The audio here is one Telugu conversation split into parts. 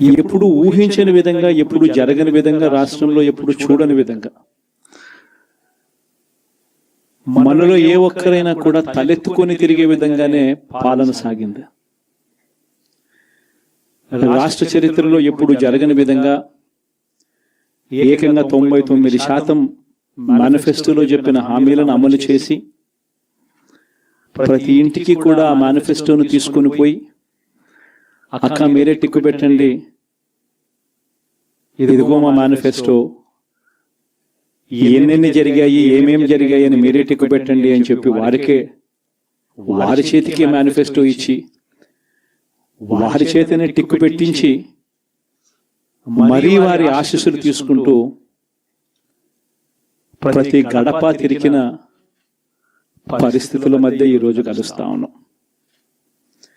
ఎప్పుడు ఊహించని విధంగా ఎప్పుడు జరగని విధంగా రాష్ట్రంలో ఎప్పుడు చూడని విధంగా. మనలో ఏ ఒక్కరైనా కూడా తలెత్తుకొని తిరిగే విధంగానే పాలన సాగింది. రాష్ట్ర చరిత్రలో ఎప్పుడు జరగని విధంగా ఏకంగా తొంభై తొమ్మిది శాతం మేనిఫెస్టోలో చెప్పిన హామీలను అమలు చేసి ప్రతి ఇంటికి కూడా ఆ మేనిఫెస్టోను తీసుకొని పోయి అక్క మీరే టిక్కు పెట్టండి. ఇదిగో మా మేనిఫెస్టో. ఎన్నెన్ని జరిగాయి ఏమేమి జరిగాయి అని మీరే టిక్కు పెట్టండి అని చెప్పి వారికే వారి చేతికి మేనిఫెస్టో ఇచ్చి వారి చేతనే టిక్కు పెట్టించి మరీ వారి ఆశీస్సులు తీసుకుంటూ ప్రతి గడప తిరిగిన పరిస్థితుల మధ్య ఈ రోజు కలుస్తా ఉన్నాం.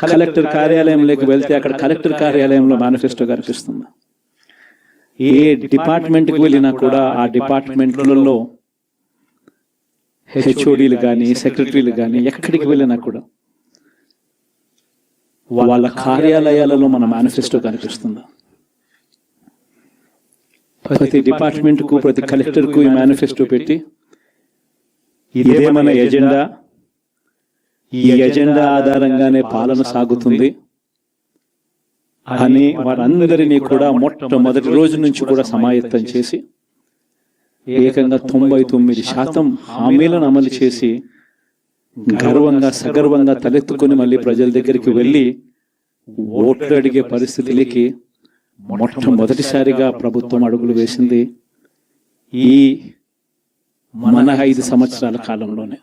కలెక్టర్ కార్యాలయంలోకి వెళ్తే అక్కడ కలెక్టర్ కార్యాలయంలో మేనిఫెస్టో కనిపిస్తుంది. ఏ డిపార్ట్మెంట్కి వెళ్ళినా కూడా ఆ డిపార్ట్మెంట్లలో హెచ్ఓడీలు కానీ సెక్రటరీలు కానీ ఎక్కడికి వెళ్ళినా కూడా వాళ్ళ కార్యాలయాలలో మన మేనిఫెస్టో కనిపిస్తుంది. ప్రతి డిపార్ట్మెంట్కు ప్రతి కలెక్టర్కు ఈ మేనిఫెస్టో పెట్టి ఇదే మన ఎజెండా. ఈ ఎజెండా ఆధారంగానే పాలన సాగుతుంది. అని వారందరినీ కూడా మొట్టమొదటి రోజు నుంచి కూడా సమాయత్తం చేసి ఏకంగా తొంభై తొమ్మిది శాతం హామీలను అమలు చేసి గర్వంగా సగర్వంగా తలెత్తుకొని మళ్ళీ ప్రజల దగ్గరికి వెళ్ళి ఓట్లు అడిగే పరిస్థితులకి మొట్టమొదటిసారిగా ప్రభుత్వం అడుగులు వేసింది ఈ మన ఐదు సంవత్సరాల కాలంలోనే.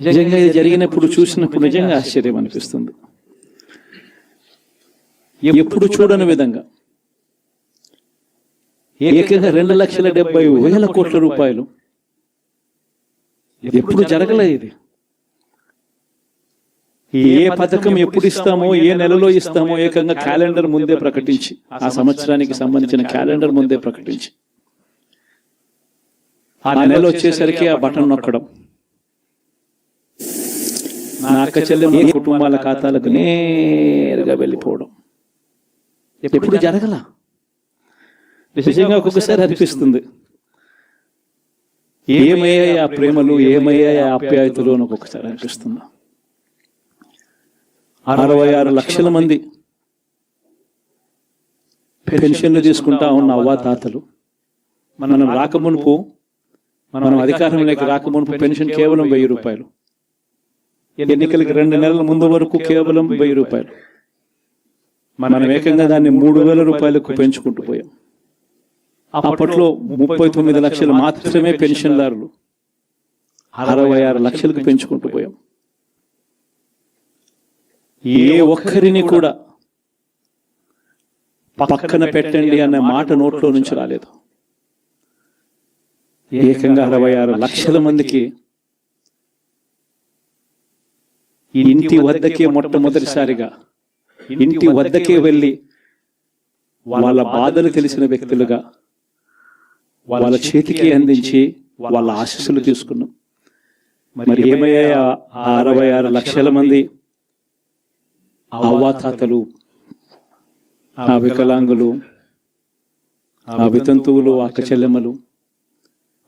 నిజంగా ఇది జరిగినప్పుడు చూసినప్పుడు నిజంగా ఆశ్చర్యం అనిపిస్తుంది. ఎప్పుడు చూడని విధంగా. ఏకంగా రెండు లక్షల డెబ్బై వేల కోట్ల రూపాయలు. ఎప్పుడు జరగలేదు ఇది. ఏ పథకం ఎప్పుడు ఇస్తామో ఏ నెలలో ఇస్తామో ఏకంగా క్యాలెండర్ ముందే ప్రకటించి ఆ సంవత్సరానికి సంబంధించిన క్యాలెండర్ ముందే ప్రకటించి. ఆ నెల వచ్చేసరికి ఆ బటన్ నొక్కడం. అక్క చెల్లెమ్మ కుటుంబాల ఖాతాలకు నేరుగా వెళ్ళిపోవడం. ఎప్పుడు జరగల? నిజంగా ఒక్కొక్కసారి అనిపిస్తుంది. ఏమయ్యాయి ఆ ప్రేమలు? ఏమయ్యాయి ఆప్యాయతలు? అని ఒక్కొక్కసారి అనిపిస్తుంది. అరవై ఆరు లక్షల మంది పెన్షన్లు తీసుకుంటా ఉన్న అవ్వాతాతలు. మనం రాకమునుపు మనం అధికారంలోకి రాకమునుపు పెన్షన్ కేవలం వెయ్యి రూపాయలు. ఎన్నికలకి రెండు నెలల ముందు వరకు కేవలం వెయ్యి రూపాయలు. మనం ఏకంగా దాన్ని మూడు వేల రూపాయలకు పెంచుకుంటూ పోయాం. అప్పట్లో ముప్పై తొమ్మిది లక్షలు మాత్రమే పెన్షన్దారులు అరవై ఆరు లక్షలకు పెంచుకుంటూ పోయాం. ఏ ఒక్కరిని కూడా పక్కన పెట్టండి అనే మాట నోట్లో నుంచి రాలేదు. ఏకంగా అరవై ఆరు లక్షల మందికి ఇంటి వద్దకే మొట్టమొదటిసారిగా ఇంటి వద్దకే వెళ్ళి వాళ్ళ బాధలు తెలిసిన వ్యక్తులుగా వాళ్ళ చేతికి అందించి వాళ్ళ ఆశీస్సులు తీసుకున్నాం. మరి ఏమయ్యా అరవై ఆరు లక్షల మంది అవ్వాతాతలు ఆ వికలాంగులు ఆ వితంతువులు అక్క చెల్లెమ్మలు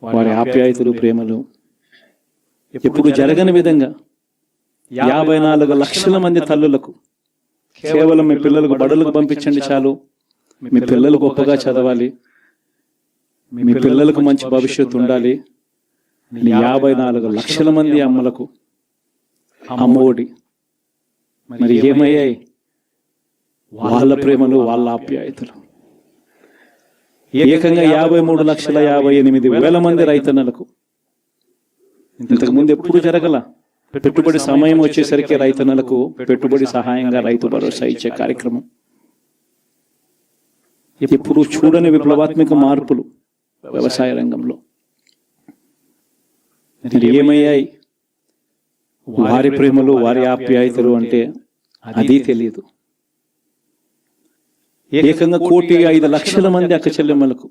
వారి ఆప్యాయతలు ప్రేమలు ఎప్పుడు జరగని విధంగా యాభై నాలుగు లక్షల మంది తల్లులకు కేవలం మీ పిల్లలకు బడులకు పంపించండి చాలు. మీ పిల్లలు గొప్పగా చదవాలి. మీ పిల్లలకు మంచి భవిష్యత్తు ఉండాలి. యాభై నాలుగు లక్షల మంది అమ్మలకు అమ్మఒడి. మరి ఏమయ్యాయి? వాళ్ళ ప్రేమలు వాళ్ళ ఆప్యాయతలు. ఏకంగా యాభై మూడు లక్షల యాభై ఎనిమిది వేల మంది రైతన్నలకు ఇంతకు ముందు ఎప్పుడు జరగల? పెట్టుబడి సమయం వచ్చేసరికి రైతన్నలకు పెట్టుబడి సహాయంగా రైతు భరోసా ఇచ్చే కార్యక్రమం. ఇప్పుడు చూడని విప్లవాత్మక మార్పులు వ్యవసాయ రంగంలో. ఏమయ్యాయి? వారి ప్రేమలు వారి ఆప్యాయతలు అంటే అది తెలియదు. ఏకంగా కోటి ఐదు లక్షల మంది అక్క చెల్లెమ్మలకు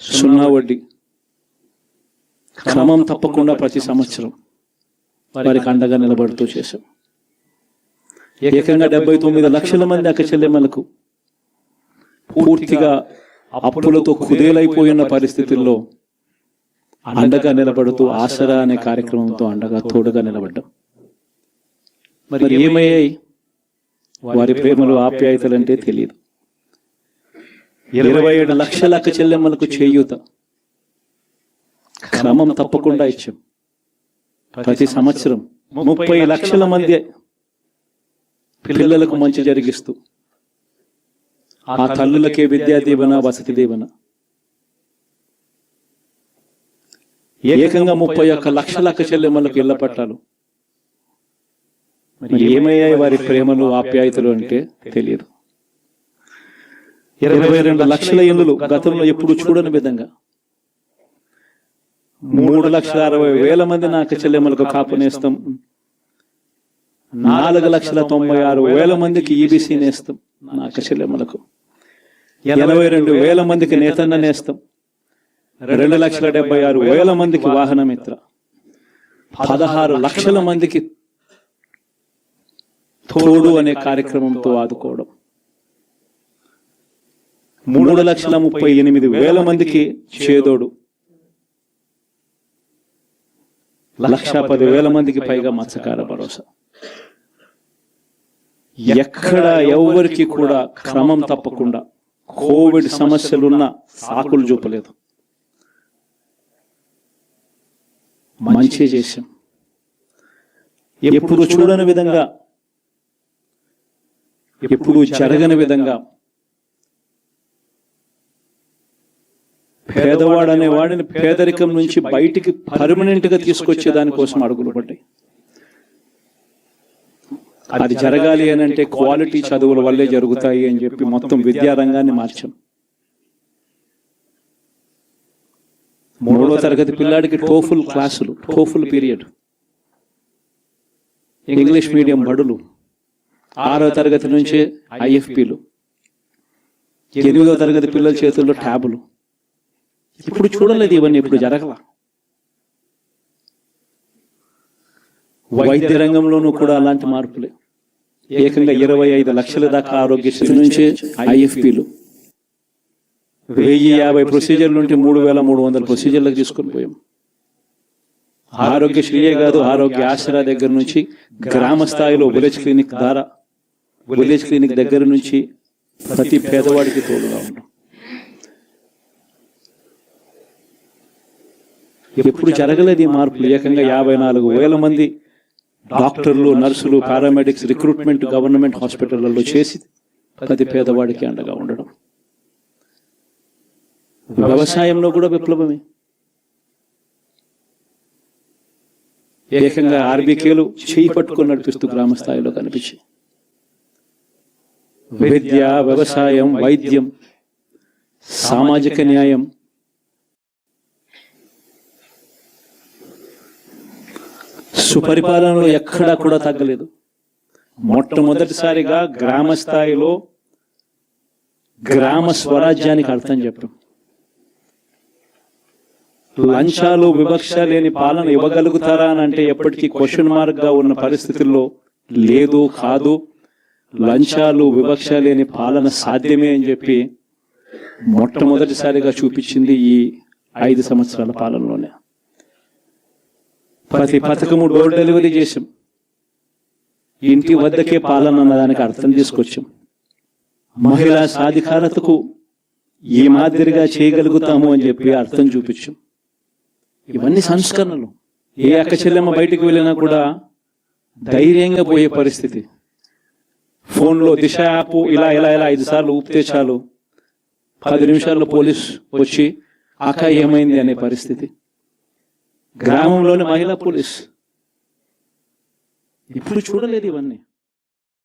సున్నా వడ్డీ. క్రమం తప్పకుండా ప్రతి సంవత్సరం. వారికి అండగా నిలబడుతూ చేశాం. ఏకంగా డెబ్బై తొమ్మిది లక్షల మంది అక్క చెల్లెమ్మలకు పూర్తిగా అప్పులతో కుదేలైపోయిన పరిస్థితుల్లో అండగా నిలబడుతూ ఆసరా అనే కార్యక్రమంతో అండగా తోడుగా నిలబడ్డాం. మరి ఏమయ్యాయి? వారి ప్రేమలు ఆప్యాయతలు అంటే తెలియదు ఇరవై ఏడు లక్షల అక్క చెల్లెమ్మలకు చేయూత. క్రమం తప్పకుండా ఇచ్చాం. ప్రతి సంవత్సరం ముప్పై లక్షల మంది పిల్లలకు మంచి జరిగిస్తూ ఆ తల్లులకే విద్యా దీవెన వసతి దీవెన. ఏకంగా ముప్పై ఒక్క లక్షల అక్క చెల్లెమ్మలకు ఇళ్ళ పట్టాలు. మరి ఏమయ్యాయి వారి ప్రేమలు ఆప్యాయతలు అంటే తెలియదు. ఇరవై రెండు లక్షల ఇల్లులు గతంలో ఎప్పుడు చూడని విధంగా మూడు లక్షల అరవై వేల మంది నాకు చెల్లెమ్మలకు కాపు నేస్తాం. నాలుగు లక్షల తొంభై ఆరు వేల మందికి ఈబీసీ నేస్తాం నాకు చెల్లెమ్మలకు. ఎనభై రెండు వేల మందికి నేతన్న నేస్తాం. రెండు లక్షల డెబ్బై ఆరు వేల మందికి వాహన మిత్ర పదహారు లక్షల మందికి తోడు అనే కార్యక్రమంతో ఆదుకోవడం. మూడు లక్షల ముప్పై ఎనిమిది వేల మందికి చేదోడు. లక్ష పది వేల మందికి పైగా మత్స్యకార భరోసా. ఎక్కడ ఎవరికి కూడా క్రమం తప్పకుండా కోవిడ్ సమస్యలున్న సాకులు చూపలేదు. మంచి చేశాం. ఎప్పుడు చూడని విధంగా ఎప్పుడు జరగని విధంగా పేదవాడు అనే వాడిని పేదరికం నుంచి బయటికి పర్మనెంట్గా తీసుకొచ్చే దానికోసం అడుగులు పడ్డాయి. అది జరగాలి అని అంటే క్వాలిటీ చదువుల వల్లే జరుగుతాయి అని చెప్పి మొత్తం విద్యారంగాన్ని మార్చాం. మూడో తరగతి పిల్లాడికి టోఫుల్ క్లాసులు టోఫుల్ పీరియడ్ ఇంగ్లీష్ మీడియం బడులు ఆరో తరగతి నుంచే ఐఎఫ్పిలు ఎనిమిదో తరగతి పిల్లల చేతుల్లో ట్యాబులు ఇప్పుడు చూడలేదు ఇవన్నీ ఇప్పుడు జరగల. వైద్య రంగంలోనూ కూడా అలాంటి మార్పులే. ఏకంగా ఇరవై ఐదు లక్షల దాకా ఆరోగ్యశ్రీ నుంచి ఐఎఫ్పిలు. వెయ్యి యాభై ప్రొసీజర్లు ఉంటే మూడు వేల మూడు వందల ప్రొసీజర్లకు తీసుకొని పోయాం. ఆరోగ్యశ్రీయే కాదు ఆరోగ్య ఆసరా దగ్గర నుంచి గ్రామ స్థాయిలో విలేజ్ క్లినిక్ ద్వారా విలేజ్ క్లినిక్ దగ్గర నుంచి ప్రతి పేదవాడికి తోడుగా ఉన్నాం. ఎప్పుడు జరగలేదు ఈ మార్పులు. ఏకంగా యాభై నాలుగు వేల మంది డాక్టర్లు నర్సులు పారామెడిక్స్ రిక్రూట్మెంట్ గవర్నమెంట్ హాస్పిటళ్ళలో చేసి ప్రతి పేదవాడికి అండగా ఉండడం. వ్యవసాయంలో కూడా విప్లవమే. ఏకంగా ఆర్బీకేలు చేయి పట్టుకొని నడిపిస్తూ గ్రామ స్థాయిలో కనిపించి. విద్య వ్యవసాయం వైద్యం సామాజిక న్యాయం సుపరిపాలనలో ఎక్కడా కూడా తగ్గలేదు. మొట్టమొదటిసారిగా గ్రామ స్థాయిలో గ్రామ స్వరాజ్యానికి అర్థం చెప్పాం లంచాలు వివక్ష లేని పాలన ఇవ్వగలుగుతారా అని అంటే ఎప్పటికీ క్వశ్చన్ మార్క్గా ఉన్న పరిస్థితుల్లో లేదు కాదు. లంచాలు వివక్ష లేని పాలన సాధ్యమే అని చెప్పి మొట్టమొదటిసారిగా చూపించింది ఈ ఐదు సంవత్సరాల పాలనలోనే. ప్రతి పథకము డోర్ డెలివరీ చేసాం ఇంటి వద్దకే పాలన అన్నదానికి అర్థం తీసుకొచ్చాం మహిళా సాధికారతకు ఏ మాదిరిగా చేయగలుగుతాము అని చెప్పి అర్థం చూపించాం. ఇవన్నీ సంస్కరణలు. ఏ అక్క చెల్లెమ్మ బయటికి వెళ్ళినా కూడా ధైర్యంగా పోయే పరిస్థితి. ఫోన్లో దిశ యాప్ ఇలా ఇలా ఇలా ఐదు సార్లు ఊపితే చాలు. పది నిమిషాల్లో పోలీస్ వచ్చి అక్క ఏమైంది? అనే పరిస్థితి. గ్రామంలోని మహిళా పోలీస్. ఇప్పుడు చూడలేదు ఇవన్నీ.